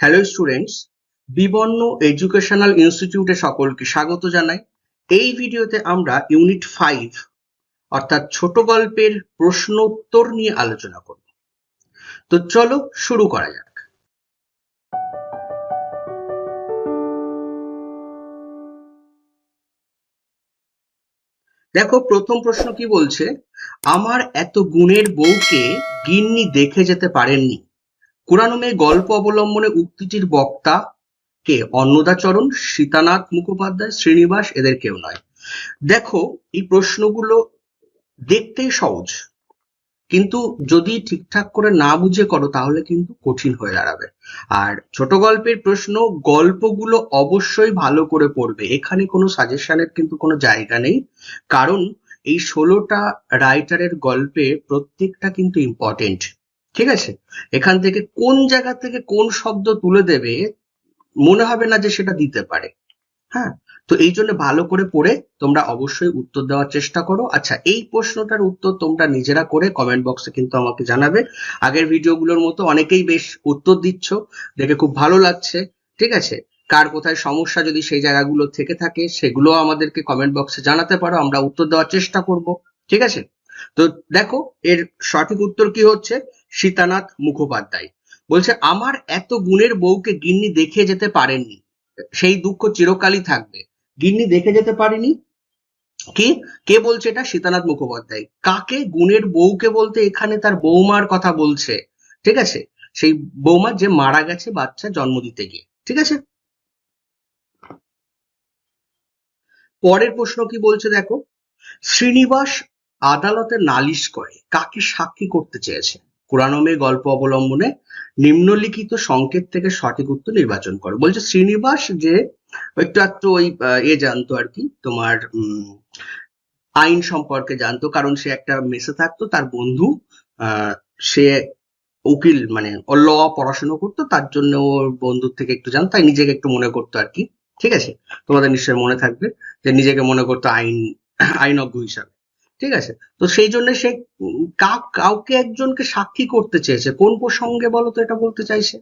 Hello students বিবর্ণ educational ইনস্টিটিউটে সকলকে স্বাগত জানাই। এই ভিডিওতে আমরা ইউনিট ফাইভ অর্থাৎ ছোট গল্পের প্রশ্ন উত্তর নিয়ে আলোচনা করব। তো চলো শুরু করা যাক। দেখো, প্রথম প্রশ্ন কি বলছে? আমার এত গুণের বউকে গিন্নি দেখে যেতে পারেননি। কুরানুমে গল্প অবলম্বনে উক্তিটির বক্তা কে? অন্নদাচরণ, সীতানাথ মুখোপাধ্যায়, শ্রীনিবাস, এদের কেউ নয়। দেখো, এই প্রশ্নগুলো দেখতেই সহজ, কিন্তু যদি ঠিকঠাক করে না বুঝে করো, তাহলে কিন্তু কঠিন হয়ে দাঁড়াবে। আর ছোট গল্পের প্রশ্ন, গল্পগুলো অবশ্যই ভালো করে পড়বে। এখানে কোনো সাজেশনের কিন্তু কোনো জায়গা নেই, কারণ এই ষোলোটা রাইটারের গল্পে প্রত্যেকটা কিন্তু ইম্পর্টেন্ট ঠিক আছে? এখান থেকে কোন জায়গা থেকে কোন শব্দ তুলে দেবে মনে হবে না যে সেটা দিতে পারে। হ্যাঁ? তো এই জন্য ভালো করে পড়ে তোমরা অবশ্যই উত্তর দেওয়ার চেষ্টা করো। আচ্ছা এই প্রশ্নটার উত্তর তোমরা নিজেরা করে কমেন্ট বক্সে কিন্তু আমাকে জানাবে। আগের ভিডিওগুলোর মতো অনেকেই বেশ উত্তর দিচ্ছ, দেখে খুব ভালো লাগছে। ঠিক আছে? কার কোথায় সমস্যা যদি সেই জায়গাগুলো থেকে থাকে সেগুলো আমাদেরকে কমেন্ট বক্সে জানাতে পারো, আমরা উত্তর দেওয়ার চেষ্টা করব। ঠিক আছে? তো দেখো, এর সঠিক উত্তর কি হচ্ছে? সীতানাথ মুখোপাধ্যায়। বলছে, আমার এত গুণের বউকে গিন্নি দেখে যেতে পারেননি। সেই দুঃখ চিরকালই থাকবে। গিন্নি দেখে যেতে পারেনি? কি? কে বলছে এটা? সীতানাথ মুখোপাধ্যায়। কাকে? গুণের বউকে বলতে এখানে তার বৌমার কথা বলছে। ঠিক আছে? সেই বৌমা যে মারা গেছে বাচ্চা জন্ম দিতে গিয়ে। ঠিক আছে? পরের প্রশ্ন কি বলছে দেখো? শ্রীনিবাস আদালতে নালিশ করে কাকে সাক্ষী করতে চেয়েছে। কুরানমে গল্প অবলম্বনে নিম্নলিখিত সংকেত থেকে সঠিক উত্তর নির্বাচন করে। বলছে শ্রীনিবাস যে একটু একটু ওই এ জানতো আর কি, তোমার আইন সম্পর্কে জানতো, কারণ সে একটা মেসে থাকতো, তার বন্ধু সে উকিল মানে ল পড়াশোনা করতো, তার জন্য ওর বন্ধুর থেকে একটু জানতো, তাই নিজেকে একটু মনে করতো আর কি। ঠিক আছে? তোমাদের নিশ্চয়ই মনে থাকবে যে নিজেকে মনে করতো আইন, আইনজ্ঞ হিসাবে। ঠিক আছে? তো সেই জন্য সে কাউকে একজনকে সাক্ষী করতে চেয়েছে। কোন প্রসঙ্গে বলো তো এটা বলতে চাইছে?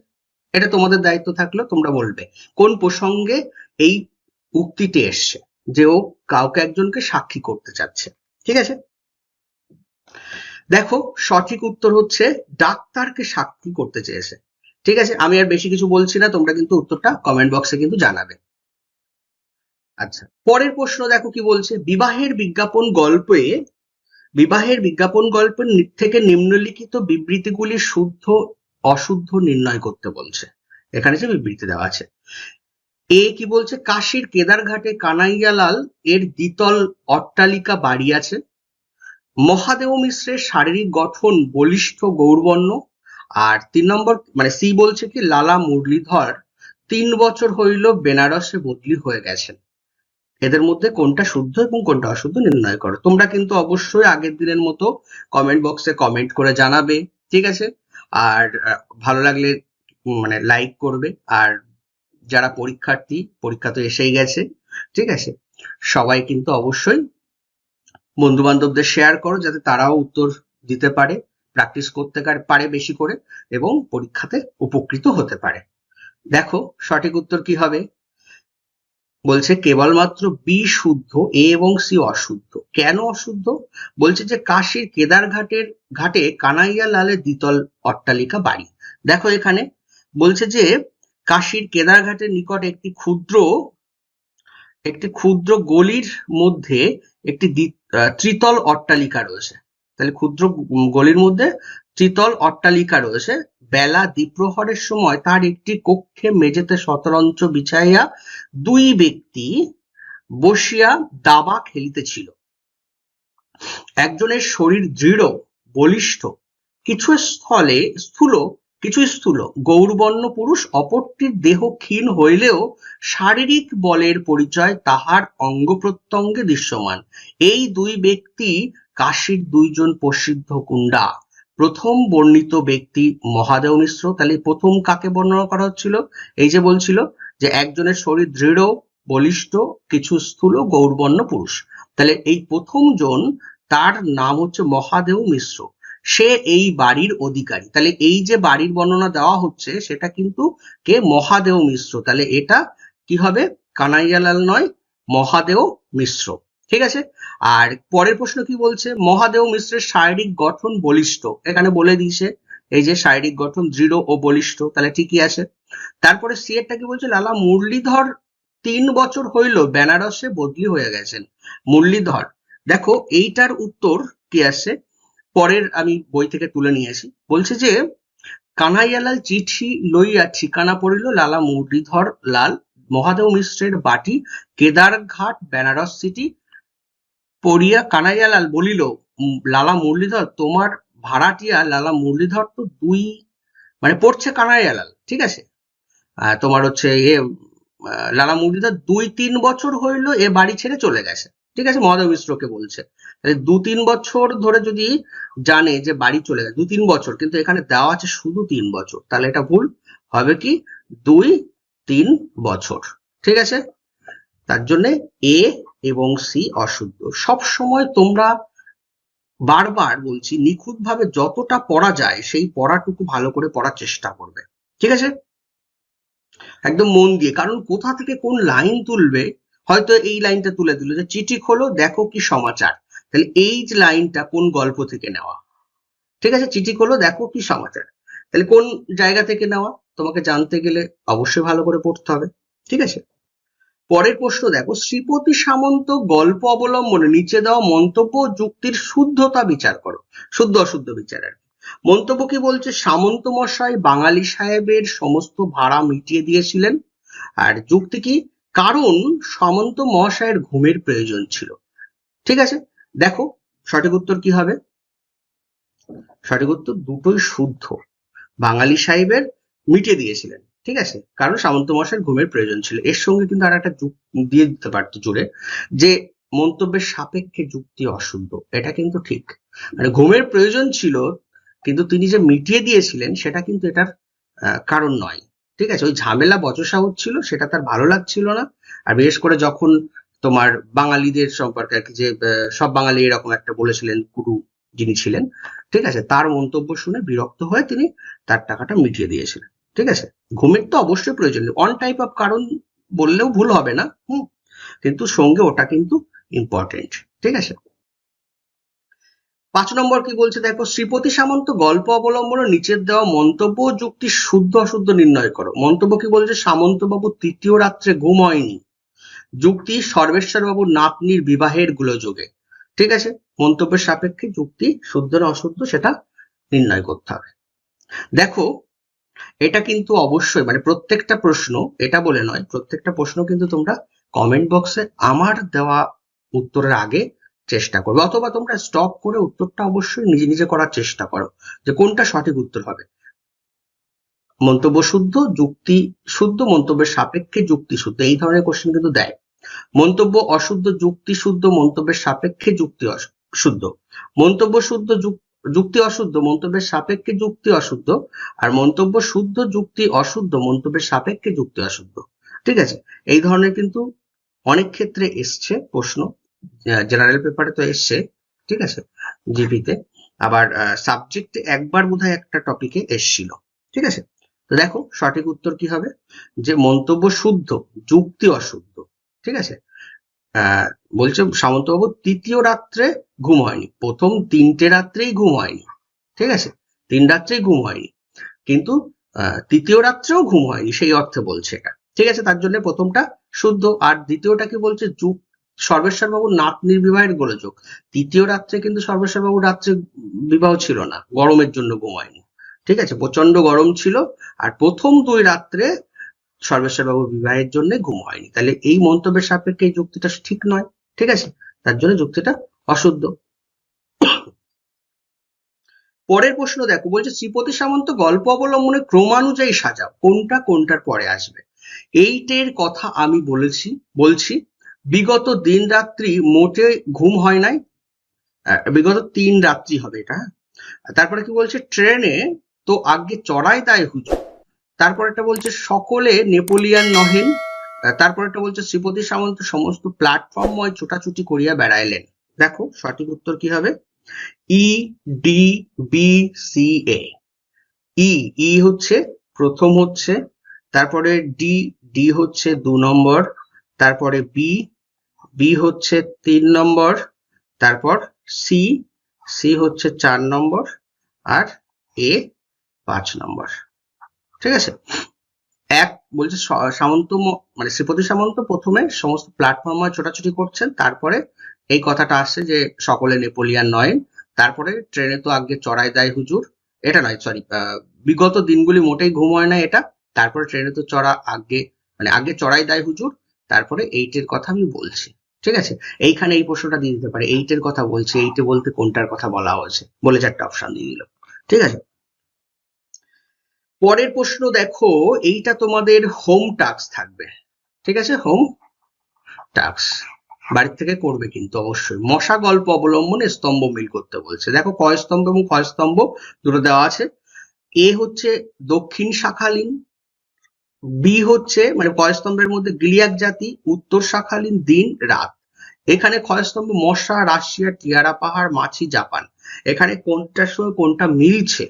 এটা তোমাদের দায়িত্ব থাকল তোমরা বলবে। কোন প্রসঙ্গে এই উক্তিটি এসছে যে ও কাউকে একজনকে সাক্ষী করতে চাচ্ছে? ঠিক আছে? দেখো, সঠিক উত্তর হচ্ছে ডাক্তারকে সাক্ষী করতে চেয়েছে। ঠিক আছে? আমি আর বেশি কিছু বলছি না, তোমরা কিন্তু উত্তরটা কমেন্ট বক্সে কিন্তু জানাবে। আচ্ছা পরের প্রশ্ন দেখো কি বলছে? বিবাহের বিজ্ঞাপন গল্পে, বিবাহের বিজ্ঞাপন গল্পের থেকে নিম্নলিখিত বিবৃতিগুলি শুদ্ধ, অশুদ্ধ নির্ণয় করতে বলছে। এখানে যে বিবৃতি দেওয়া আছে। এ কি বলছে? কাশীর কেদারঘাটে কানাইয়ালাল এর দ্বিতল অট্টালিকা বাড়ি আছে। মহাদেব মিশ্রের শারীরিক গঠন বলিষ্ঠ গৌরবর্ণ। আর তিন নম্বর মানে সি বলছে কি? লালা মুরলীধর তিন বছর হইল বেনারসে বদলি হয়ে গেছেন। এদের মধ্যে কোনটা শুদ্ধ এবং কোনটা অশুদ্ধ নির্ণয় করো। তোমরা কিন্তু অবশ্যই আগের দিনের মতো কমেন্ট বক্সে কমেন্ট করে জানাবে, ঠিক আছে? আর ভালো লাগলে মানে লাইক করবে। আর যারা পরীক্ষার্থী, পরীক্ষা তো এসেই গেছে, ঠিক আছে? সবাই কিন্তু অবশ্যই বন্ধু বান্ধবদের শেয়ার করো যাতে তারাও উত্তর দিতে পারে প্র্যাকটিস করতে পারে বেশি করে এবং পরীক্ষাতে উপকৃত হতে পারে। দেখো, সঠিক উত্তর কি হবে? বলছে কেবলমাত্র বি শুদ্ধ, এ এবং সি অশুদ্ধ। কেন অশুদ্ধ? বলছে যে কাশীর কেদার ঘাটের ঘাটে কানাইয়া লালের দ্বিতল অট্টালিকা বাড়ি। দেখো এখানে বলছে যে কাশীর কেদার ঘাটের নিকট একটি ক্ষুদ্র একটি ক্ষুদ্র গলির মধ্যে একটি ত্রিতল অট্টালিকা রয়েছে। তাহলে ক্ষুদ্র গলির মধ্যে ত্রিতল অট্টালিকা রয়েছে। বেলা দ্বিপ্রহরের সময় তার একটি কক্ষে মেঝেতে শতরঞ্চ বিছাইয়া দুই ব্যক্তি বসিয়া দাবা খেলিতেছিল। একজনের শরীর দৃঢ়, বলিষ্ঠ, কিছু স্থলে স্থূল, কিছু স্থূল। গৌরবর্ণ পুরুষ অপরটির দেহ ক্ষীণ হইলেও শারীরিক বলের পরিচয় তাহার অঙ্গ প্রত্যঙ্গে দৃশ্যমান। এই দুই ব্যক্তি কাশীর দুইজন প্রসিদ্ধ কুণ্ডা। প্রথম বর্ণিত ব্যক্তি মহাদেব মিশ্র। তাহলে প্রথম কাকে বর্ণনা করা হচ্ছিল? এই যে বলছিল যে একজনের শরীর দৃঢ়, বলিষ্ঠ, কিছু স্থূল, গৌরবর্ণ পুরুষ। তাহলে এই প্রথম জন, তার নাম হচ্ছে মহাদেব মিশ্র। সে এই বাড়ির অধিকারী। তাহলে এই যে বাড়ির বর্ণনা দেওয়া হচ্ছে, সেটা কিন্তু কে? মহাদেও মিশ্র। তাহলে এটা কি হবে? কানাইয়ালাল নয় মহাদেও মিশ্র। ঠিক আছে? আর পরের প্রশ্ন কি বলছে? মহাদেব মিশ্রের শারীরিক গঠন বলিষ্ঠ। এখানে বলে দিয়েছে, এই যে শারীরিক গঠন দৃঢ় ও বলিষ্ঠ, তাহলে ঠিকই আছে। তারপরে সি এরটা কি বলছে? লালা মুরলীধর তিন বছর হইল বেনারসে বদলি হয়ে গেছেন। মুরলীধর, দেখো এইটার উত্তর কি আসছে পরের আমি বই থেকে তুলে নিয়েছি বলছে যে, কানাইয়ালাল চিঠি লইয়া ঠিকানা পড়িল লালা মুরলীধর লাল মহাদেব মিশ্রের বাটি কেদারঘাট বেনারস সিটি পড়িয়া কানাইয়ালাল বলিল লালা মুরলীধর, তোমার ভাড়াটিয়া লালা মুরলীধর তো দুই মানে পড়ছে কানাইয়ালাল, ঠিক আছে? তোমার হচ্ছে এ লালা মুরলীধর দুই তিন বছর হইল এ বাড়ি ছেড়ে চলে গেছে, ঠিক আছে? মহাদেব মিশ্রকে বলছে। দু তিন বছর ধরে যদি জানে যে বাড়ি চলে গেছে, দু তিন বছর, কিন্তু এখানে দেওয়া আছে শুধু তিন বছর, তাহলে এটা ভুল, হবে কি? দুই তিন বছর, ঠিক আছে? তার জন্য এ এবং সি অশুদ্ধ। সব সময় তোমরা বারবার বলছি, নিখুঁতভাবে যতটা পড়া যায়, সেই পড়াটুকু ভালো করে পড়ার চেষ্টা করবে। ঠিক আছে? একদম মন দিয়ে। কারণ কোথা থেকে কোন লাইন তুলবে, হয়তো এই লাইনটা তুলে দিল যে, চিঠি খোলো, দেখো কি সমাচার। তাহলে এই যে লাইনটা কোন গল্প থেকে নেওয়া? ঠিক আছে? চিঠি খোলো, দেখো কি সমাচার। তাহলে কোন জায়গা থেকে নেওয়া? তোমাকে জানতে গেলে অবশ্যই ভালো করে পড়তে হবে। ঠিক আছে? পরের প্রশ্ন দেখো, শ্রীপতি সামন্ত গল্প অবলম্বনে নিচে দেওয়া মন্তব্য যুক্তির শুদ্ধতা বিচার করো, শুদ্ধ অশুদ্ধ বিচার আর মন্তব্য কি বলছে? সামন্ত মশাই বাঙালি সাহেবের সমস্ত ভাড়া মিটিয়ে দিয়েছিলেন। আর যুক্তি কি? কারণ সামন্ত মহাশয়ের ঘুমের প্রয়োজন ছিল। ঠিক আছে? দেখো, সঠিক উত্তর কি হবে? সঠিক উত্তর দুটোই শুদ্ধ। বাঙালি সাহেবের মিটিয়ে দিয়েছিলেন। ঠিক আছে? কারণ সামন্ত মশাইয়ের ঘুমের প্রয়োজন ছিল। এর সঙ্গে কিন্তু আর একটা দিয়ে দিতে পারতো জুড়ে যে মন্তব্যের সাপেক্ষে যুক্তি অশুদ্ধ। এটা কিন্তু ঠিক। মানে ঘুমের প্রয়োজন ছিল, কিন্তু তিনি যে মিটিয়ে দিয়েছিলেন, সেটা কিন্তু এটার কারণ নয়। ঠিক আছে? ওই ঝামেলা বচসা হচ্ছিল, সেটা তার ভালো লাগছিল না। আর বিশেষ করে যখন তোমার বাঙালিদের সম্পর্কে আর কি, যে সব বাঙালি এরকম একটা বলেছিলেন কুরু যিনি ছিলেন, ঠিক আছে? তার মন্তব্য শুনে বিরক্ত হয়ে তিনি তার টাকাটা মিটিয়ে দিয়েছিলেন। ঠিক আছে? ঘুমের তো অবশ্যই প্রয়োজন অন টাইপ অফ কারণ বললেও ভুল হবে না। হুম। কিন্তু সঙ্গে ওটা কিন্তু ইম্পর্টেন্ট ঠিক আছে? পাঁচ নম্বর কি বলছে? দেখো, শ্রীপতি সামন্ত গল্প অবলম্বনে নিচের দেওয়া মন্তব্য যুক্তি শুদ্ধ অশুদ্ধ নির্ণয় করো। মন্তব্য কি বলছে? সামন্ত বাবু তৃতীয় রাত্রে ঘুম হয়নি। যুক্তি সর্বেশ্বর বাবুর নাতনির বিবাহের গোলযোগে। ঠিক আছে? মন্তব্যের সাপেক্ষে যুক্তি শুদ্ধ না অশুদ্ধ সেটা নির্ণয় করতে হবে। দেখো এটা কিন্তু অবশ্যই মানে প্রত্যেকটা প্রশ্ন, এটা বলে নয়, প্রত্যেকটা প্রশ্ন কিন্তু তোমরা কমেন্ট বক্সে আমার দেওয়া উত্তরের আগে চেষ্টা করবে, অথবা তোমরা স্টপ করে উত্তরটা অবশ্যই নিজে নিজে করার চেষ্টা করো, যে কোনটা সঠিক উত্তর হবে। মন্তব্য শুদ্ধ, যুক্তি শুদ্ধ, মন্তব্যের সাপেক্ষে যুক্তি শুদ্ধ, এই ধরনের কোশ্চেন কিন্তু দেয়। মন্তব্য অশুদ্ধ, যুক্তি শুদ্ধ, মন্তব্যের সাপেক্ষে যুক্তি শুদ্ধ। মন্তব্য শুদ্ধ যুক- যুক্তি অশুদ্ধ, মন্তব্যের সাপেক্ষে যুক্তি অশুদ্ধ, আর মন্তব্য শুদ্ধ, যুক্তি অশুদ্ধ, মন্তব্যের সাপেক্ষে যুক্তি অশুদ্ধ। ঠিক আছে? এই ধরনের কিন্তু অনেক ক্ষেত্রে এসছে প্রশ্ন জেনারেল পেপারে তো এসছে, ঠিক আছে? জিপিতে আবার সাবজেক্টে একবার বোধহয় একটা টপিকে এসছিল, ঠিক আছে? তো দেখো, সঠিক উত্তর কি হবে? যে মন্তব্য শুদ্ধ, যুক্তি অশুদ্ধ, ঠিক আছে? বলছে সামন্তবাবু, তৃতীয় রাত্রে ঘুম হয়নি। প্রথম তিনটে রাত্রেই ঘুম হয়নি। ঠিক আছে? তিন রাত্রেই ঘুম হয়নি। কিন্তু তৃতীয় রাত্রেও ঘুম হয়নি, সেই অর্থে বলছে এটা। ঠিক আছে? তার জন্য প্রথমটা শুদ্ধ। আর দ্বিতীয়টা কি বলছে? যুগ সর্বেশ্বর বাবুর নাতনির বিবাহের গোলযোগ। তৃতীয় রাত্রে কিন্তু সর্বেশ্বর বাবুর রাত্রে বিবাহ ছিল না। গরমের জন্য ঘুম হয়নি। ঠিক আছে? প্রচণ্ড গরম ছিল। আর প্রথম দুই রাত্রে সর্বেশ্বর বাবুর বিবাহের জন্য ঘুম হয়নি। তাহলে এই মন্তব্যের সাপেক্ষে এই যুক্তিটা ঠিক নয়। ঠিক আছে? তার জন্য যুক্তিটা অশুদ্ধ। পরের প্রশ্ন দেখো, বলছে শ্রীপতি সামন্ত গল্প অবলম্বনে ক্রমানুযায়ী সাজাও কোনটা কোনটার পরে আসবে? এইটের কথা আমি বলেছি, বলছি, বিগত দিন রাত্রি মোটে ঘুম হয় নাই বিগত তিন রাত্রি হবে এটা হ্যাঁ? তারপরে কি বলছে, ট্রেনে তো আগে চড়াই দায় হুজুর। তারপর একটা বলছে, সকলে নেপোলিয়ান নহেন তারপর একটা বলছে, শ্রীপতি সামন্ত সমস্ত প্ল্যাটফর্মময় ছোটাছুটি করিয়া বেড়াইলেন। দেখো সঠিক উত্তর কি হবে? E D B C A E E হচ্ছে প্রথম হচ্ছে, তারপরে ডি ডি হচ্ছে দু নম্বর, তারপরে বি বি হচ্ছে তিন নম্বর, তারপর সি সি হচ্ছে চার নম্বর, আর এ পাঁচ নম্বর। ঠিক আছে? এক বলছে সামন্ত মানে শ্রীপতি সামন্ত প্রথমে সমস্ত প্ল্যাটফর্মে ছোটাছুটি করছেন, তারপরে এই কথাটা আসছে যে সকলে নেপোলিয়ান নয়, তারপরে ট্রেনে তো আগে চড়াই দেয় হুজুর। এটা নয় সরি বিগত দিনগুলি মোটেই ঘুম হয় না এটা। তারপরে ট্রেনে তো চড়া আগে মানে আগে চড়াই দেয় হুজুর, তারপরে এইটের কথা আমি বলছি। ঠিক আছে? এইখানে এই প্রশ্নটা দিয়ে দিতে পারে। এইটের কথা বলছে এইটে বলতে কোনটার কথা বলা হয়েছে? বলে চারটা অপশন দিয়ে দিল। ঠিক আছে? পরের প্রশ্ন দেখো, এইটা তোমাদের হোম টাস্ক থাকবে। ঠিক আছে? হোম টাস্ক বাড়ির থেকে করবে কিন্তু অবশ্যই। মশা গল্প অবলম্বনে স্তম্ভ মিল করতে বলছে। দেখো কয় স্তম্ভ এবং কয় স্তম্ভ? দুটো দেওয়া আছে। এ হচ্ছে দক্ষিণ শাখালীন, বি হচ্ছে মানে ক্ষয়স্তম্ভের মধ্যে গিলিয়াক জাতি, উত্তর শাখালীন দিন, রাত। এখানে ক্ষয়স্তম্ভ মশা, রাশিয়া, টিয়ারা পাহাড়, মাছি, জাপান। এখানে কোনটার সঙ্গে কোনটা মিলছে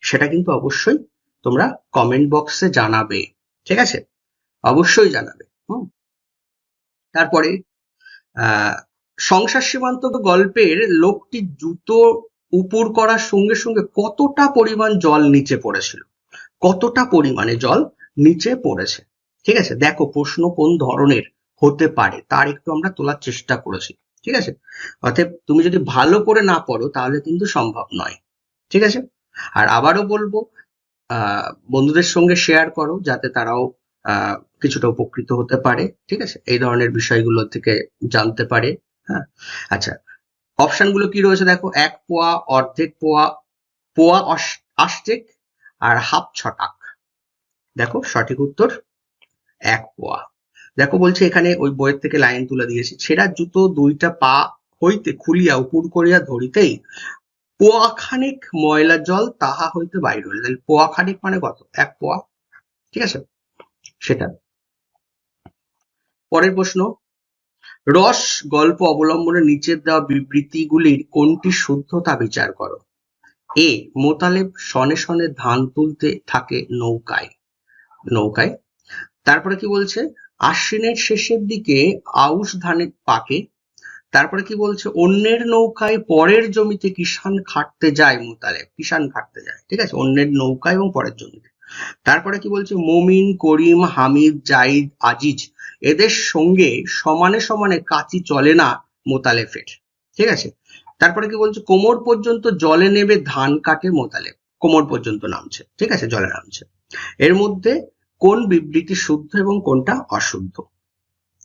সেটা কিন্তু অবশ্যই তোমরা কমেন্ট বক্সে জানাবে। ঠিক আছে? অবশ্যই জানাবে। হুম। তারপরে সংসার সীমান্ত গল্পের লোকটি জুতো উপর করার সঙ্গে সঙ্গে কতটা পরিমাণ জল নিচে পড়েছিল? কতটা পরিমাণে জল নিচে পড়েছে? ঠিক আছে, দেখো প্রশ্ন কোন ধরনের হতে পারে, তার একটু আমরা তোলার চেষ্টা করেছি। ঠিক আছে? অতএব তুমি যদি ভালো করে না পড়ো, তাহলে কিন্তু সম্ভব নয়। ঠিক আছে? আর আবারও বলব বন্ধুদের সঙ্গে শেয়ার করো, যাতে তারাও কিছুটা উপকৃত হতে পারে, ঠিক আছে? এই ধরনের বিষয়গুলো থেকে জানতে পারে হ্যাঁ? আচ্ছা অপশনগুলো কি রয়েছে দেখো? এক পোয়া, অর্ধেক পোয়া পোয়া আষ্টেক আর হাফ ছটাক। দেখো, সঠিক উত্তর, এক পোয়া। দেখো, বলছে এখানে ওই বইয়ের থেকে লাইন তুলে দিয়েছি, ছেঁড়া জুতো দুইটা পা হইতে খুলিয়া উপর করিয়া ধরিতেই পোয়া খানিক ময়লা জল তাহা হইতে বাইর হইল। তাহলে পোয়া খানিক মানে কত? এক পোয়া, ঠিক আছে? সেটা। পরের প্রশ্ন, রস গল্প অবলম্বনে নিচের দেওয়া বিবৃতিগুলির কোনটি শুদ্ধতা বিচার করো? এ, মোতালেব সনে সনে ধান তুলতে থাকে নৌকায়। নৌকায়? তারপরে কি বলছে? আশ্বিনের শেষের দিকে আউশ ধানের পাকে। তারপরে কি বলছে? অন্যের নৌকায় পরের জমিতে কিষান খাটতে যায় মোতালেব। কিষান খাটতে যায়, ঠিক আছে? অন্যের নৌকায় এবং পরের জমিতে। তারপরে কি বলছে? মমিন, করিম, হামিদ, জাইদ, আজিজ, এদের সঙ্গে সমানে সমানে কাচি চলে না মোতালেফের ঠিক আছে? তারপরে কি বলছে? কোমর পর্যন্ত জলে নেবে ধান কাটে মোতালেব। কোমর পর্যন্ত নামছে। ঠিক আছে? জলে নামছে। এর মধ্যে কোন বিবৃতি শুদ্ধ এবং কোনটা অশুদ্ধ?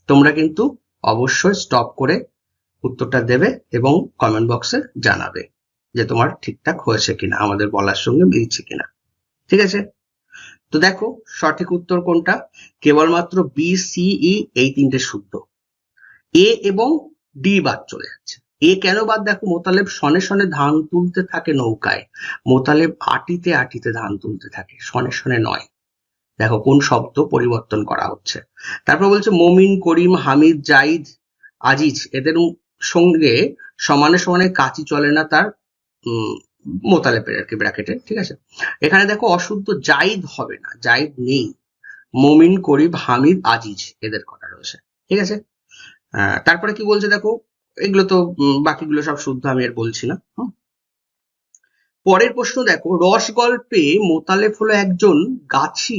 তোমরা কিন্তু অবশ্যই স্টপ করে উত্তরটা দেবে এবং কমেন্ট বক্সে জানাবে যে তোমার ঠিকঠাক হয়েছে কিনা, আমাদের বলার সঙ্গে মিলছে কিনা। ঠিক আছে? তো দেখো, সঠিক উত্তর কোনটা? কেবলমাত্র বি সি ই এই তিনটে শুদ্ধ এ এবং ডি বাদ চলে যাচ্ছে। এ কেন বাদ? দেখো, মোতালেব সনে সনে ধান তুলতে থাকে নৌকায়। মোতালেব আটিতে আটিতে ধান তুলতে থাকে শনে সনে নয়। দেখো, কোন শব্দ পরিবর্তন করা হচ্ছে। তারপর বলছে, মমিন, করিম, হামিদ, জাইদ, আজিজ, এদের সঙ্গে সমানে সমানে কাচি চলে না তার উম, মোতালেবের আর কি ব্র্যাকেটে ঠিক আছে? এখানে দেখো অশুদ্ধ জাইদ হবে না জাইদ নেই। মমিন করিম হামিদ আজিজ এদের কথা রয়েছে ঠিক আছে? তারপরে কি বলছে দেখো? এগুলো তো বাকিগুলো সব শুদ্ধ আমি আর বলছি না পরের প্রশ্ন দেখো রস গল্পে মোতালেব হলো একজন গাছি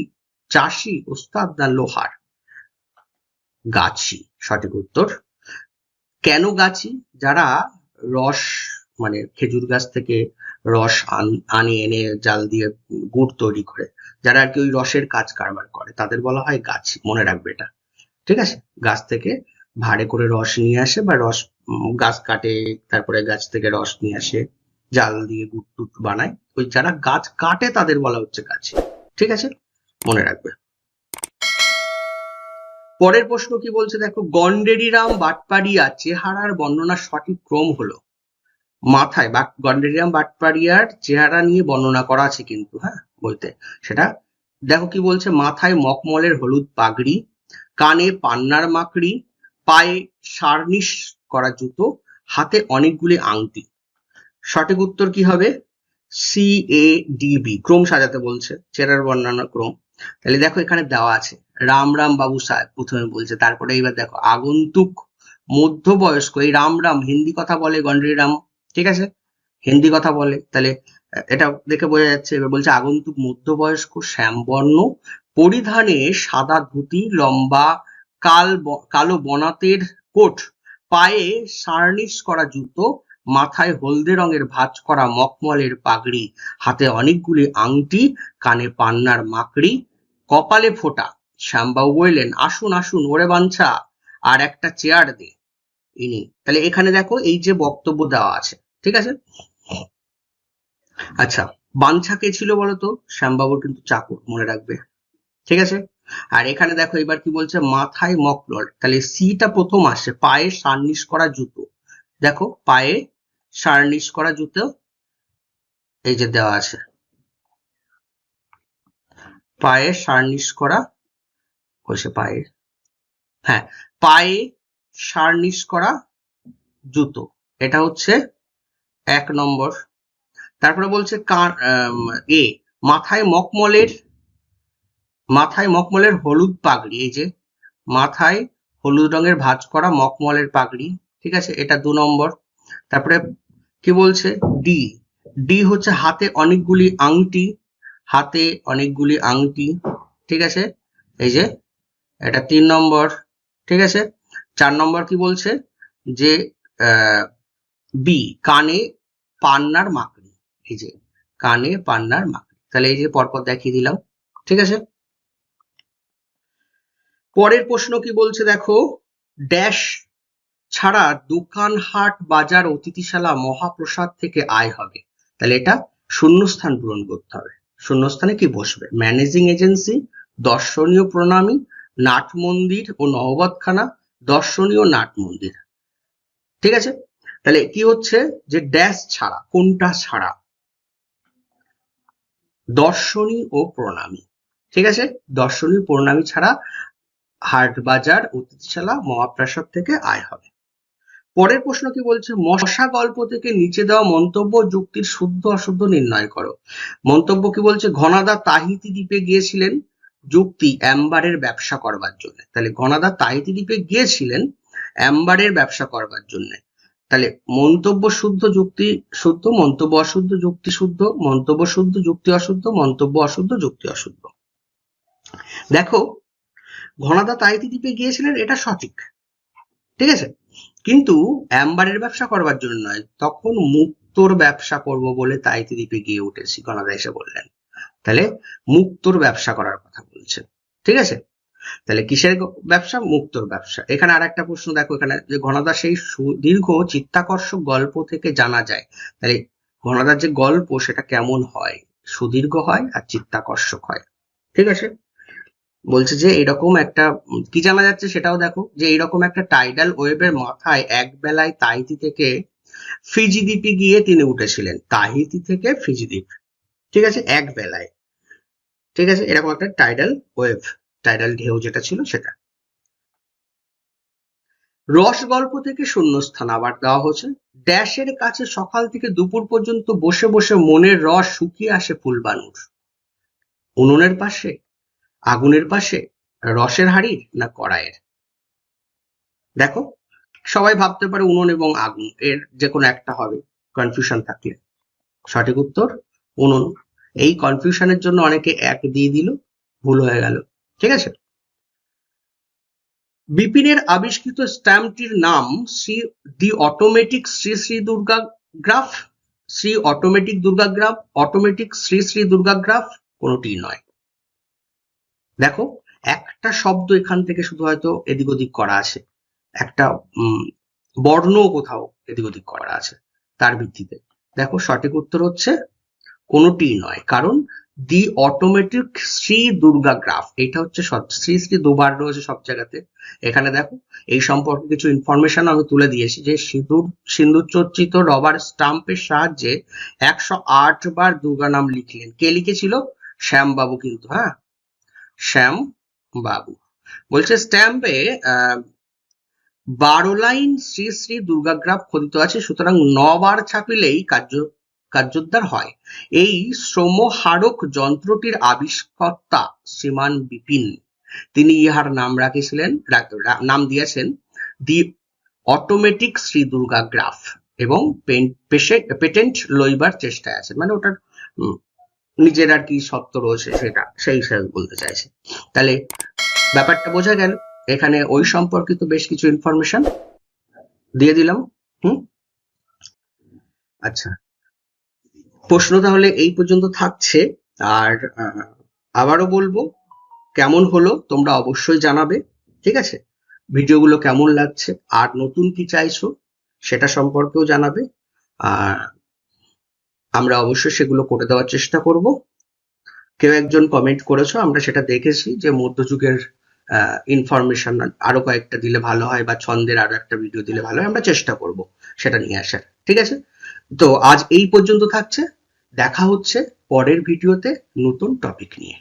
চাষি ওস্তাদ না লোহার? গাছি সঠিক উত্তর। কেন গাছি? যারা রস মানে খেজুর গাছ থেকে রস আন- এনে জাল দিয়ে গুড় তৈরি করে। যারা আর কি ওই রসের কাজ কারবার করে, তাদের বলা হয় গাছ, মনে রাখবে এটা। ঠিক আছে? গাছ থেকে ভাড়ে করে রস নিয়ে আসে বা রস গাছ কাটে, তারপরে গাছ থেকে রস নিয়ে আসে, জাল দিয়ে গুড় টুট বানায়। ওই যারা গাছ কাটে, তাদের বলা হচ্ছে গাছ। ঠিক আছে? মনে রাখবে। পরের প্রশ্ন কি বলছে? দেখো গন্ডেরিরাম বাটপাড়িয়া চেহারার বর্ণনার সঠিক ক্রম হলো। মাথায়, বা গন্ডেরিরাম বাটপাড়িয়ার চেহারা নিয়ে বর্ণনা করা আছে কিন্তু হ্যাঁ বইতে। সেটা, দেখো কি বলছে, মাথায় মকমলের হলুদ পাগড়ি, কানে পান্নার মাকড়ি, পায়ে সার্নিশ করা জুতো, হাতে অনেকগুলি আংটি। সঠিক উত্তর কি হবে? সি এ ডিবি ক্রম সাজাতে বলছে, চেরার বর্ণনা ক্রম। তাহলে দেখো এখানে দেওয়া আছে, রাম রাম বাবু সাহেব প্রথমে বলছে, তারপরে এবার দেখো, আগন্তুক মধ্যবয়স্ক, এই রাম রাম, হিন্দি কথা বলে গন্ডরি রাম ঠিক আছে? হিন্দি কথা বলে, তাহলে, এটা দেখে বোঝা যাচ্ছে, এবার বলছে আগন্তুক মধ্যবয়স্ক শ্যামবর্ণ পরিধানে সাদা ধুতি, লম্বা কাল কালো বনাতের কোট, পায়ে সার্নিশ করা জুতো, মাথায় হলদে রঙের ভাঁজ করা মকমলের পাগড়ি, হাতে অনেকগুলি আংটি, কানে পান্নার মাকড়ি, কপালে ফোটা। শ্যামবাবু বললেন, আসুন আসুন, ওরে বাঞ্ছা, আর একটা চেয়ার দে। ইনি তাহলে এখানে দেখো এই যে বক্তব্য দেওয়া আছে, ঠিক আছে? আচ্ছা বাঞ্ছা কে ছিল বলতো? শ্যামবাবুর কিন্তু চাকর, মনে রাখবে। ঠিক আছে? আর এখানে দেখো এবার কি বলছে, মাথায় মকলর তাহলে সিটা প্রথম আসে, পায়ে সার্নিশ করা জুতো। দেখো, পায়ে সার্নিশ করা জুতো, এই যে দেওয়া আছে। পায়ে সার্নিশ করা হয়েছে পায়ে। হ্যাঁ পায়ে সার্নিশ করা জুতো। এটা হচ্ছে এক নম্বর। তারপরে বলছে কার এ, মাথায় মকমলের মাথায় মকমলের হলুদ পাগড়ি। এই যে, মাথায় হলুদ রঙের ভাঁজ করা মকমলের পাগড়ি। ঠিক আছে, এটা দু নম্বর। তারপরে কি বলছে? ডি ডি হচ্ছে হাতে অনেকগুলি আংটি, হাতে অনেকগুলি আংটি। ঠিক আছে, এই যে, এটা তিন নম্বর। ঠিক আছে চার নম্বর কি বলছে? যে বি কানে পান্নার মাকড়ি। এই যে, কানে পান্নার মাকড়ি। তাহলে এই যে পরপর দেখিয়ে দিলাম। ঠিক আছে? পরের প্রশ্ন কি বলছে দেখো? ড্যাশ ছাড়া দোকান হাট, বাজার, অতিথিশালা, মহাপ্রসাদ থেকে আয় হবে। তাহলে এটা শূন্যস্থান পূরণ করতে হবে। শূন্যস্থানে কি বসবে? ম্যানেজিং এজেন্সি, দর্শনীয় প্রণামী নাট মন্দির ও নহবতখানা দর্শনীয় নাট মন্দির। ঠিক আছে? তাহলে কি হচ্ছে? যে ড্যাশ ছাড়া, কোনটা ছাড়া? দর্শনী ও প্রণামী। ঠিক আছে? দর্শনী প্রণামী ছাড়া হাট বাজার, অতিথিশালা, মহাপ্রাসাদ থেকে আয় হবে। পরের প্রশ্ন কি বলছে? মশা গল্প থেকে নিচে দেওয়া মন্তব্য যুক্তির শুদ্ধ অশুদ্ধ নির্ণয় করো। মন্তব্য কি বলছে? ঘনাদা তাহিতি দ্বীপে গিয়েছিলেন। যুক্তি অ্যাম্বারের ব্যবসা করবার জন্য। তাহলে ঘনাদা তাহিতি দ্বীপে গিয়েছিলেন অ্যাম্বারের ব্যবসা করবার জন্য। তাহলে মন্তব্য শুদ্ধ, যুক্তি শুদ্ধ, মন্তব্য অশুদ্ধ, যুক্তি শুদ্ধ, মন্তব্য শুদ্ধ, যুক্তি অশুদ্ধ, মন্তব্য অশুদ্ধ, যুক্তি অশুদ্ধ। দেখো, ঘনাদা তাইতি দ্বীপে গিয়েছিলেন এটা সঠিক, ঠিক আছে? কিন্তু অ্যাম্বারের ব্যবসা করবার জন্য নয়, তখন মুক্তোর ব্যবসা করব বলে তাইতি দ্বীপে গিয়ে উঠেছি, ঘনাদা এসে বললেন। তাহলে মুক্তোর ব্যবসা করার কথা বলছেন। ঠিক আছে? তাহলে কিসের ব্যবসা? মুক্তোর ব্যবসা। এখানে আর একটা প্রশ্ন দেখো, এখানে যে ঘনাদা সেই সুদীর্ঘ চিত্তাকর্ষক গল্প থেকে জানা যায়। তাহলে ঘনাদার যে গল্প সেটা কেমন হয়? সুদীর্ঘ হয় আর চিত্তাকর্ষক হয়। ঠিক আছে? বলছে যে এরকম একটা, কি জানা যাচ্ছে সেটাও দেখো, যে এরকম একটা টাইডাল ওয়েবের মাথায় এক বেলায় তাহিতি থেকে ফিজি দ্বীপে গিয়ে তিনি উঠেছিলেন। তাহিতি থেকে ফিজি দ্বীপ ঠিক আছে? এক বেলায়। ঠিক আছে? এরকম একটা টাইডাল ওয়েভ টাইডাল ঢেউ যেটা ছিল সেটা। রস গল্প থেকে শূন্যস্থান আবার দেওয়া হচ্ছে ড্যাশের কাছে সকাল থেকে দুপুর পর্যন্ত বসে বসে মনের রস শুকিয়ে আসে ফুলবানুর। উনুনের পাশে, আগুনের পাশে, রসের হাড়ি না কড়াইয়ের? দেখো, সবাই ভাবতে পারে উনুন এবং আগুন, এর যে কোনো একটা হবে কনফিউশন থাকলে। সঠিক উত্তর? উনুন এই কনফিউশনের জন্য অনেকে এক দিয়ে দিল, ভুল হয়ে গেল। ঠিক আছে? বিপিনের আবিষ্কৃত স্ট্যাম্পটির নাম Shri, the automatic Shri Shri Durga graph. Shri automatic Durga graph, automatic Shri Shri Durga graph কোনোটি নয়। দেখো, একটা শব্দ এখান থেকে শুধু হয়তো এদিক ওদিক করা আছে। একটা বর্ণ কোথাও এদিক ওদিক করা আছে, তার ভিত্তিতে। দেখো, সঠিক উত্তর হচ্ছে কোনোটি নয়। কারণ the automatic Shri Durga graph, এটা হচ্ছে শ্রী শ্রী দুবার রয়েছে সব জায়গাতে। এখানে দেখো, এই সম্পর্কে কিছু ইনফরমেশন আমি তুলে দিয়েছি যে সিঁদুর সিন্দুর চর্চিত রবার স্টাম্পের সাহায্যে একশো আট বার দুর্গা নাম লিখলেন। কে লিখেছিল? শ্যামবাবু কিন্তু হ্যাঁ? শ্যাম বাবু বলছে স্ট্যাম্পে বারো লাইন শ্রী শ্রী দুর্গাগ্রাফ খোদিত আছে, সুতরাং নবার ছাপিলেই কার্য কার্যোদ্ধার হয়। এই শ্রমহারক যন্ত্রটির আবিষ্কর্তা শ্রীমান বিপিন। তিনি ইহার নাম রাখিছিলেন নাম দিয়েছেন the automatic Shri Durga graph এবং পেটেন্ট লইবার চেষ্টায় আছেন। মানে ওটার নিজের আর কি সত্য রয়েছে সেটা, সেই হিসাবে বলতে চাইছে। তাহলে ব্যাপারটা বোঝা গেল। এখানে ওই সম্পর্কিত বেশ কিছু ইনফরমেশন দিয়ে দিলাম। হুম? আচ্ছা। প্রশ্ন তাহলে এই পর্যন্ত থাকছে। আর আবারও বলব, কেমন হলো তোমরা অবশ্যই জানাবে, ঠিক আছে? ভিডিওগুলো কেমন লাগছে, আর নতুন কি চাইছো সেটা সম্পর্কেও জানাবে। আর আমরা অবশ্যই সেগুলো করে দেওয়ার চেষ্টা করব। কেউ একজন কমেন্ট করেছ, আমরা সেটা দেখেছি যে মধ্যযুগের ইনফরমেশন আরও কয়েকটা দিলে ভালো হয় বা ছন্দের আরও একটা ভিডিও দিলে ভালো হয়, আমরা চেষ্টা করব সেটা নিয়ে আসার, ঠিক আছে? তো আজ এই পর্যন্ত থাকছে। দেখা হচ্ছে পরের ভিডিওতে নতুন টপিক নিয়ে।